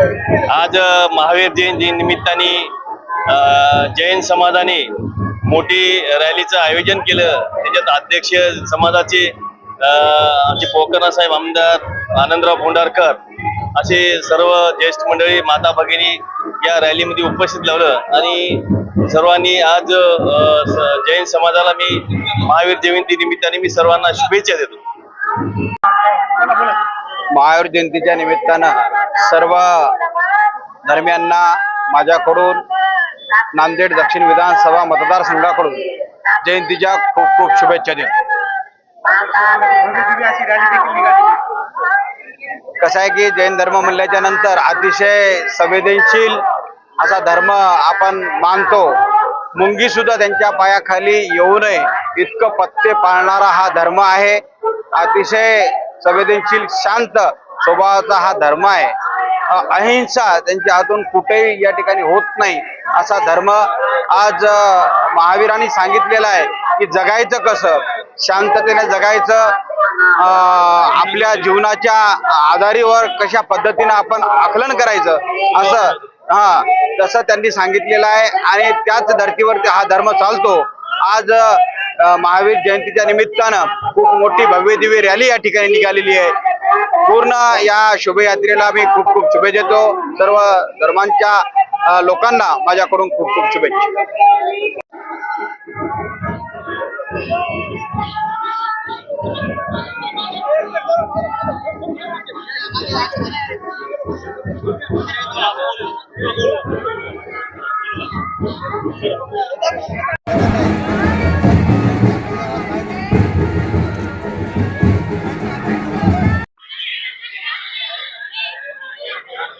आज महावीर जयंती निमित्ताने जैन समाजाने मोठी रॅलीचं आयोजन केलं. त्याच्यात अध्यक्ष समाजाचे आमचे पोकरना साहेब आमदार आनंदराव भोंडारकर असे सर्व ज्येष्ठ मंडळी माता भगिनी या रॅलीमध्ये उपस्थित लावलं. आणि सर्वांनी आज जैन समाजाला मी महावीर जयंती निमित्ताने मी सर्वांना शुभेच्छा देतो. महावीर जयंतीच्या निमित्तानं सर्व धर्मियांना माझ्याकडून नांदेड दक्षिण विधानसभा मतदारसंघाकडून जयंतीच्या खूप खूप शुभेच्छा देतो. कसं आहे की जैन धर्म म्हणल्याच्या नंतर अतिशय संवेदनशील असा धर्म आपण मानतो. मुंगी सुद्धा त्यांच्या पायाखाली येऊ नये इतकं पत्ते पाळणारा हा धर्म आहे. अतिशय संवेदनशील शांत स्वभावाचा हा धर्म आहे. अहिंसा त्यांच्या हातून कुठेही या ठिकाणी होत नाही असा धर्म आज महावीरांनी सांगितलेला आहे की जगायचं कसं? शांततेने जगायचं आपल्या जीवनाच्या आधारीवर कशा पद्धतीनं आपण आकलन करायचं असं हा तसं त्यांनी सांगितलेलं आहे आणि त्याच धर्तीवर हा धर्म चालतो. आज महावीर जयंतीच्या निमित्तानं खूप मोठी भव्य दिव्य रॅली या ठिकाणी निघालेली आहे. पूर्ण या शुभयात्रेला मी खूप खूप शुभेच्छा देतो. सर्व धर्मांच्या लोकांना माझ्याकडून खूप खूप शुभेच्छा.